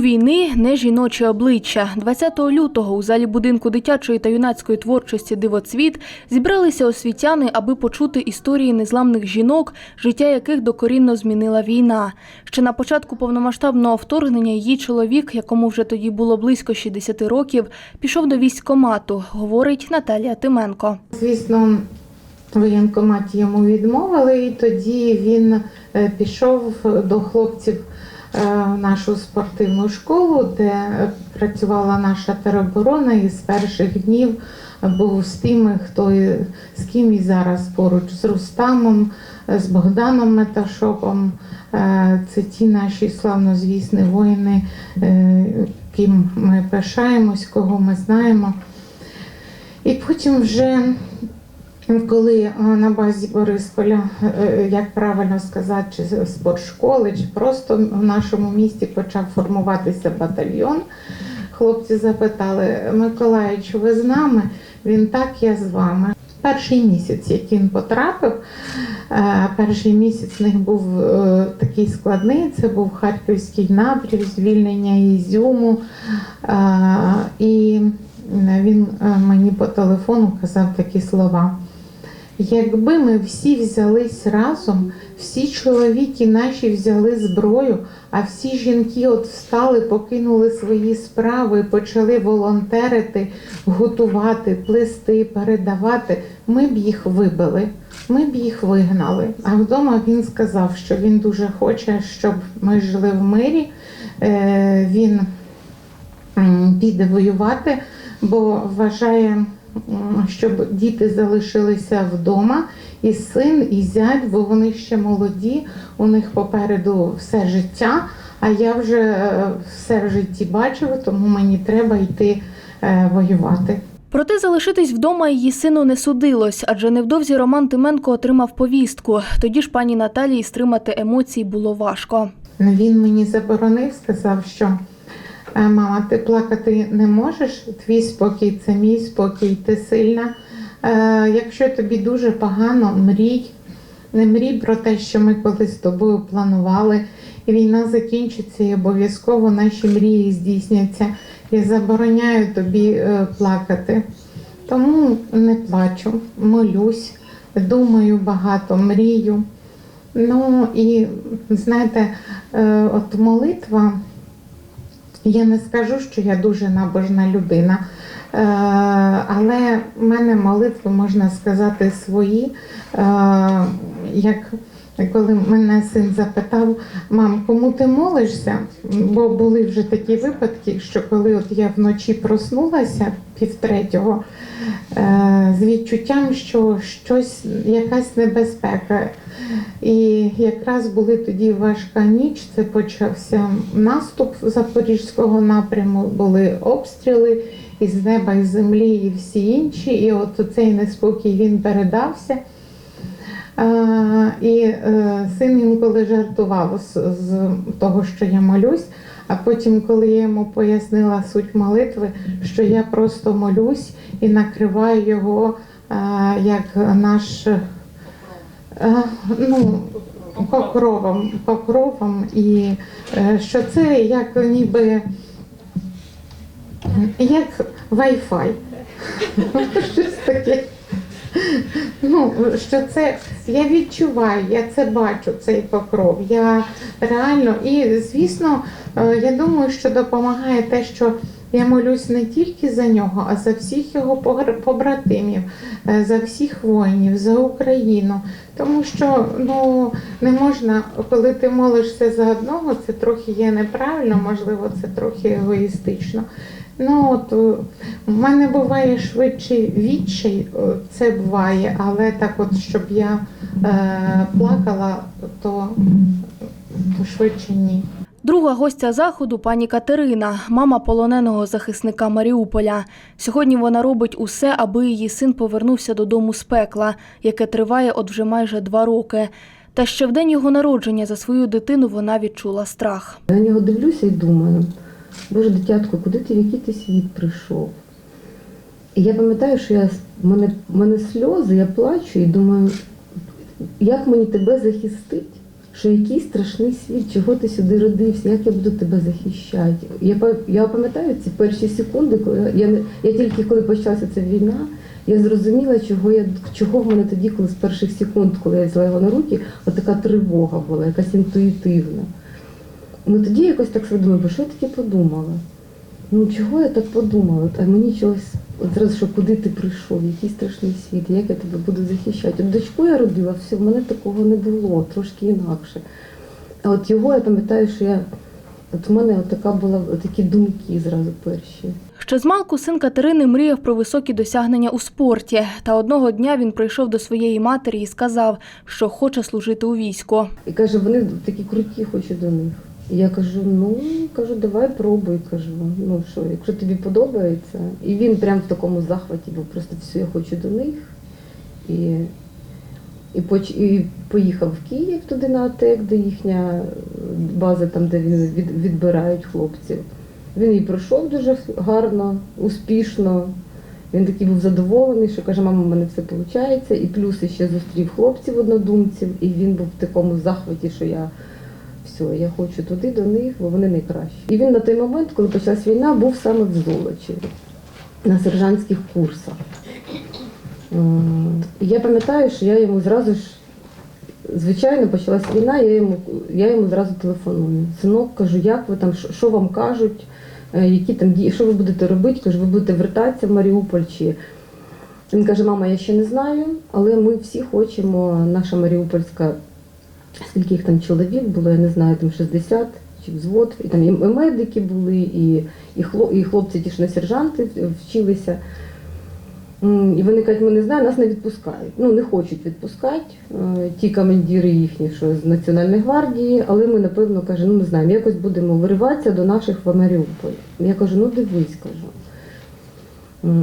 Війни не жіноче обличчя. 20 лютого у залі будинку дитячої та юнацької творчості Дивоцвіт зібралися освітяни, аби почути історії незламних жінок, життя яких докорінно змінила війна. Ще на початку повномасштабного вторгнення її чоловік, якому вже тоді було близько 60 років, пішов до військкомату, говорить Наталія Тименко. Звісно, в воєнкоматі йому відмовили, і тоді він е, пішов до хлопців нашу спортивну школу, де е, працювала наша тероборона, і з перших днів був з тими, хто з ким і зараз поруч з Рустамом, е, з Богданом Меташопом. Е, Це ті наші славнозвісні воїни, е, ким ми пишаємось, кого ми знаємо. І потім вже коли е, на базі Борисполя, е, як правильно сказати, чи спортшколи, чи просто в нашому місті почав формуватися батальйон, хлопці запитали, Миколаївич, ви з нами? Він так, я з вами. Перший місяць, як він потрапив, е, перший місяць в них був е, такий складний. Це був харківський напрям, звільнення Ізюму. Е, І він е, мені по телефону казав такі слова. Якби ми всі взялись разом, всі чоловіки наші взяли зброю, а всі жінки от встали, покинули свої справи, почали волонтерити, готувати, плести, передавати, ми б їх вибили, ми б їх вигнали. А вдома він сказав, що він дуже хоче, щоб ми жили в мирі. Е, Він піде воювати, бо вважає, щоб діти залишилися вдома, і син, і зять, бо вони ще молоді, у них попереду все життя. А я вже е, все в житті бачив, тому мені треба йти е, воювати. Проте залишитись вдома її сину не судилось, адже невдовзі Роман Тименко отримав повістку. Тоді ж пані Наталії стримати емоції було важко. Він мені заборонив, сказав, що «Е, мама, ти плакати не можеш. Твій спокій це мій спокій, ти сильна. Е, Якщо тобі дуже погано, мрій. Не мрій про те, що ми колись з тобою планували, і війна закінчиться, і обов'язково наші мрії здійсняться. Я забороняю тобі е, плакати. Тому не плачу, молюсь, думаю багато, мрію. Ну і знаєте, е, от молитва, я не скажу, що я дуже набожна людина, е, але в мене молитви, можна сказати, свої. Е, Як коли мене син запитав, мам, кому ти молишся? Бо були вже такі випадки, що коли от я вночі проснулася півтретього, е, з відчуттям, що щось, якась небезпека. І якраз були тоді важка ніч, це почався наступ Запорізького напряму, були обстріли із неба, із землі і всі інші. І от цей неспокій він передався. А, і е, син інколи жартував з, того, що я молюсь. А потім, коли я йому пояснила суть молитви, що я просто молюсь і накриваю його е, як наш е, ну, покровом, покровом, і е, що це як ніби як Wi-Fi. Щось таке. Ну, що це я відчуваю, я це бачу, цей покров. Я реально, і звісно, е, я думаю, що допомагає те, що я молюсь не тільки за нього, а за всіх його побратимів, е, за всіх воїнів, за Україну. Тому що ну не можна, коли ти молишся за одного, це трохи є неправильно, можливо, це трохи егоїстично. Ну от е, в мене буває швидше відчай, е, це буває, але так, от щоб я е, плакала, то, то швидше ні. Друга гостя заходу пані Катерина, мама полоненого захисника Маріуполя. Сьогодні вона робить усе, аби її син повернувся додому з пекла, яке триває от вже майже два роки. Та ще в день його народження за свою дитину вона відчула страх. Я на нього дивлюся і думаю, боже, дитятко, куди ти в який ти світ прийшов? І я пам'ятаю, що я, в мене, мене сльози, я плачу і думаю, як мені тебе захистить? що який страшний світ, чого ти сюди родився, як я буду тебе захищати. Я, я пам'ятаю ці перші секунди, коли я, я тільки коли почалася ця війна, я зрозуміла, чого я чого в мене тоді, коли з перших секунд, коли я взяла його на руки, от така тривога була, якась інтуїтивна. Ну тоді якось так думаю, бо що я таке подумала? Ну чого я так подумала? А мені чогось от зразу, що куди ти прийшов, який страшний світ, як я тебе буду захищати. От дочку я родила, все, в мене такого не було, трошки інакше. А от його я пам'ятаю, що я. От в мене така була такі думки зразу перші. Ще з малку син Катерини мріяв про високі досягнення у спорті. Та одного дня він прийшов до своєї матері і сказав, що хоче служити у війську. І каже, вони такі круті, хочу до них. І я кажу, ну кажу, давай пробуй, кажу. Ну що, якщо тобі подобається. І він прям в такому захваті був, просто все, я хочу до них. І, і, поч, і поїхав в Київ туди на АТЕК, де їхня база, там, де він від, відбирають хлопців. Він її пройшов дуже гарно, успішно. Він такий був задоволений, що каже, мама, в мене все виходить. І плюс ще зустрів хлопців однодумців, і він був в такому захваті, що я все, я хочу туди до них, бо вони найкращі. І він на той момент, коли почалась війна, був саме в Золочі на сержантських курсах. Я пам'ятаю, що я йому зразу ж, звичайно, почалась війна, я йому, я йому зразу телефоную. Синок, кажу, як ви там, що- що вам кажуть, е, які там дії, що ви будете робити? Кажу, ви будете вертатися в Маріуполь чи. Він каже, мама, я ще не знаю, але ми всі хочемо, наша Маріупольська, скільки їх там чоловік було, я не знаю, там 60 чи взвод, і там і медики були, і, і, хлоп, і хлопці ті ж на сержанти вчилися. І вони кажуть, ми не знаємо, нас не відпускають. Ну, не хочуть відпускати е, ті командири їхні, що з Національної гвардії, але ми, напевно, каже, ну не знаємо, якось будемо вириватися до наших в Маріуполь. Я кажу, ну дивись, кажу.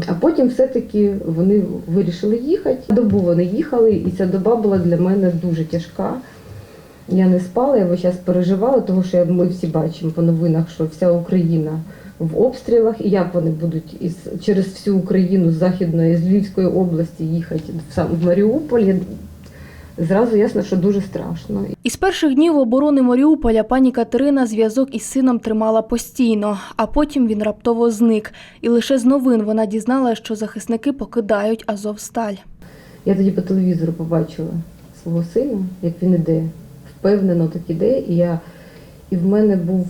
А потім все-таки вони вирішили їхати. Добу вони їхали, і ця доба була для мене дуже тяжка. Я не спала, я весь час переживала, тому що ми всі бачимо по новинах, що вся Україна в обстрілах, і як вони будуть із, через всю Україну з Західної, з Львівської області їхати в сам в Маріуполь. Зразу ясно, що дуже страшно. Із перших днів оборони Маріуполя пані Катерина зв'язок із сином тримала постійно, а потім він раптово зник. І лише з новин вона дізналася, що захисники покидають Азовсталь. Я тоді по телевізору побачила свого сина, як він іде, впевнено так іде, і я і в мене був.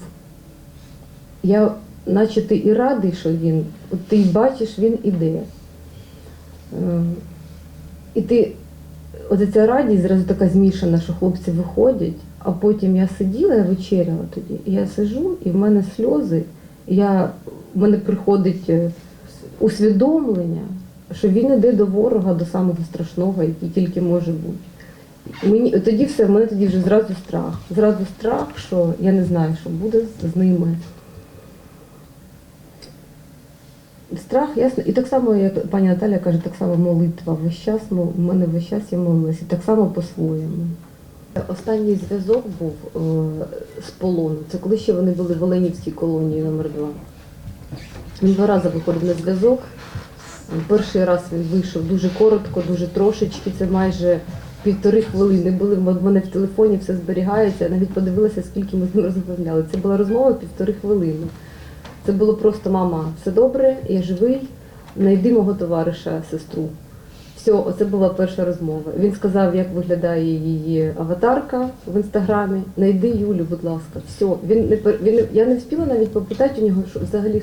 Я, наче ти і радий, що він, от ти бачиш, він іде. Ем, І ти, от ця радість зразу така змішана, що хлопці виходять, а потім я сиділа, я вечеряла тоді, і я сижу, і в мене сльози, і я, в мене приходить е, усвідомлення, що він іде до ворога, до самого страшного, який тільки може бути. Мені тоді все, в мене тоді вже зразу страх. Зразу страх, що я не знаю, що буде з, ними. Страх, ясно. І так само, як пані Наталя каже, так само молитва. Весь час, ну, в мене весь час я молилася, так само по-своєму. Останній зв'язок був е, з полону. Це коли ще вони були в Оленівській колонії номер 2 Він два рази виходив на зв'язок. Перший раз він вийшов дуже коротко, дуже трошечки, це майже півтори хвилини були. В мене в телефоні все зберігається. Я навіть подивилася, скільки ми з ним розмовляли. Це була розмова півтори хвилини. Це було просто мама, все добре, я живий, знайди мого товариша, сестру. Все, оце була перша розмова. Він сказав, як виглядає її аватарка в інстаграмі. Найди Юлю, будь ласка. Все. Він не він я не встигла навіть попитати у нього, що взагалі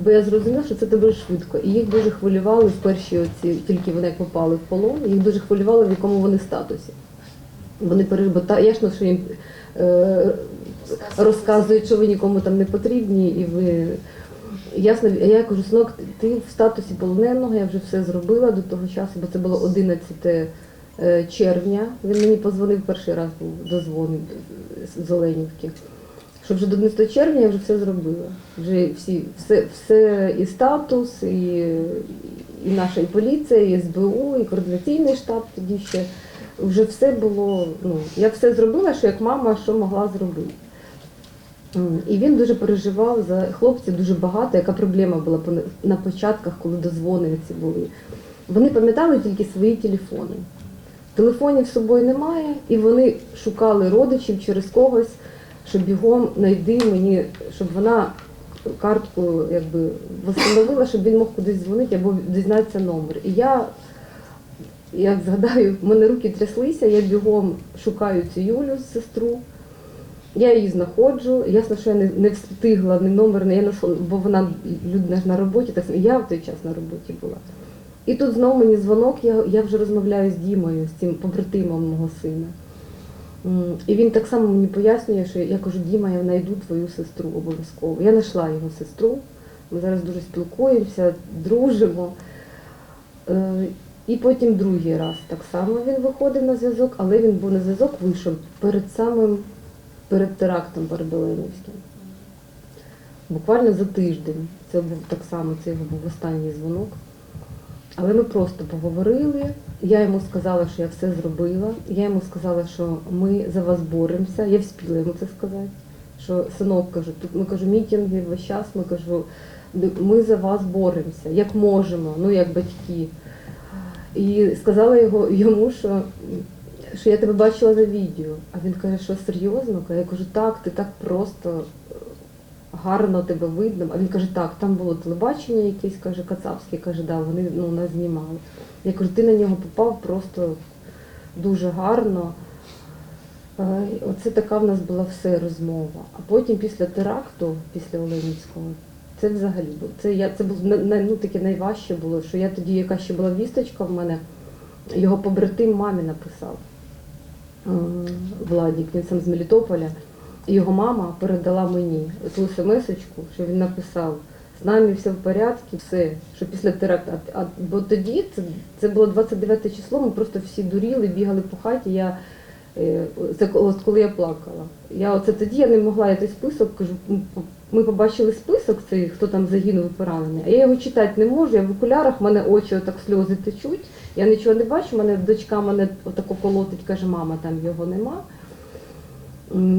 бо я зрозуміла, що це дуже швидко. І їх дуже хвилювали в перші оці, тільки вони як попали в полон, їх дуже хвилювало, в якому вони статусі. Вони пере- бо та ясно, що їм е, розказують, що ви нікому там не потрібні, і ви ясно, я кажу, синок, ти в статусі полоненого, я вже все зробила до того часу, бо це було 11 е, червня. Він мені позвонив перший раз був дозвонив з Оленівки. Що вже до 11 червня я вже все зробила. Вже всі, все, все і статус, і, і наша і поліція, і СБУ, і координаційний штаб тоді ще. Вже все було, ну, я все зробила, що як мама, що могла зробити. І він дуже переживав за хлопців дуже багато, яка проблема була на початках, коли дозвони ці були. Вони пам'ятали тільки свої телефони. Телефонів з собою немає, і вони шукали родичів через когось, щоб бігом знайди мені, щоб вона картку якби встановила, щоб він мог кудись дзвонити або дізнатися номер. І я, як згадаю, в мене руки тряслися, я бігом шукаю цю Юлю, сестру. Я її знаходжу. Ясно, що я не, не встигла ні номер, ні я на бо вона людина ж на роботі, так я в той час на роботі була. І тут знову мені дзвонок, я, я вже розмовляю з Дімою, з цим побратимом мого сина. І він так само мені пояснює, що я кажу, Діма, я знайду твою сестру обов'язково. Я знайшла його сестру. Ми зараз дуже спілкуємося, дружимо. Е, І потім другий раз так само він виходив на зв'язок, але він був на зв'язок, вийшов перед самим перед терактом Барбеленівським. Буквально за тиждень. Це був так само, це його був останній дзвонок. Але ми просто поговорили. Я йому сказала, що я все зробила. Я йому сказала, що ми за вас боремося. Я вспіла йому це сказати. Що синок кажу, тут ми кажу, мітинги весь час, ми кажу, ми за вас боремося, як можемо, ну як батьки. І сказала його, йому, що, що я тебе бачила на відео. А він каже, що серйозно? Я кажу, так, ти так просто гарно тебе видно. А він каже, так, там було телебачення якесь, каже, Кацапське, каже, да, вони ну, нас знімали. Я кажу, ти на нього попав просто дуже гарно. Е, Оце така в нас була все розмова. А потім після теракту, після Оленівського, це взагалі було. Це я це було ну, таке найважче було, що я тоді, яка ще була вісточка в мене, його побратим мамі написав. Е, Владік, він сам з Мелітополя. Його мама передала мені ту смс-очку, що він написав, з нами все в порядку, все, що після теракту. А, бо тоді, це, це було 29 число, ми просто всі дуріли, бігали по хаті. Я, е, це от коли я плакала. Я оце тоді я не могла я той список, кажу, ми побачили список цей, хто там загинув і поранений, а я його читати не можу, я в окулярах, в мене очі отак сльози течуть, я нічого не бачу, мене дочка мене отако колотить, каже, мама, там його нема.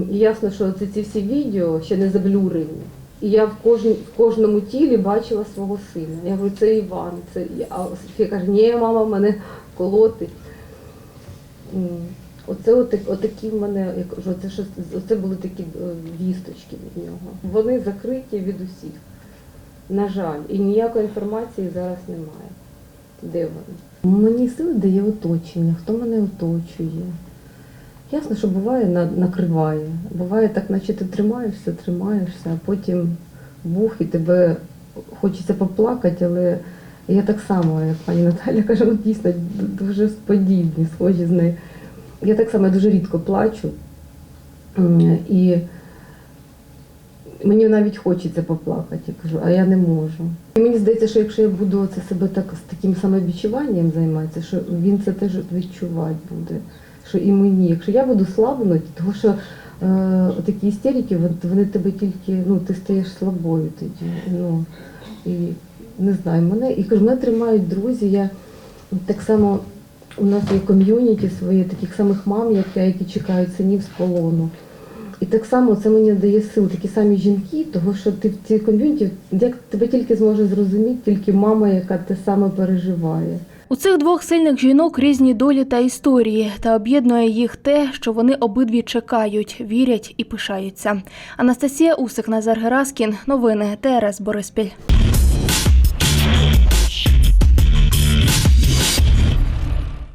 Ясно, що ці, ці всі відео ще не заблюрені. І я в, кожн, в кожному тілі бачила свого сина. Я говорю, це Іван, це я. А Софія каже, ні, мама мене колотить. Оце отак, отакі в мене, я кажу, це, оце були такі е, вісточки від нього. Вони закриті від усіх. На жаль, і ніякої інформації зараз немає. Де вони? Мені сили дає оточення, хто мене оточує. Ясно, що буває на- накриває. Буває так, наче ти тримаєшся, тримаєшся, а потім бух і тебе хочеться поплакати, але я так само, як пані Наталя каже, ну дійсно дуже подібні, схожі з нею. Я так само дуже рідко плачу. І мені навіть хочеться поплакати, я кажу, а я не можу. І мені здається, що якщо я буду це себе так з таким самовідчуванням займатися, що він це теж відчувати буде. Що і мені, якщо я буду слабнути, тому що е, такі істерики, вони, тебе тільки, ну, ти стаєш слабою тоді. Ну, і не знаю, мене, і кажу, мене тримають друзі. Я так само у нас є ком'юніті своє, таких самих мам, як я, які чекають синів з полону. І так само це мені дає сил, такі самі жінки, тому що ти в цій ком'юніті, як тебе тільки зможе зрозуміти, тільки мама, яка те саме переживає. У цих двох сильних жінок різні долі та історії, та об'єднує їх те, що вони обидві чекають, вірять і пишаються. Анастасія Усик, Назар Гераскін. Новини ТРС Бориспіль.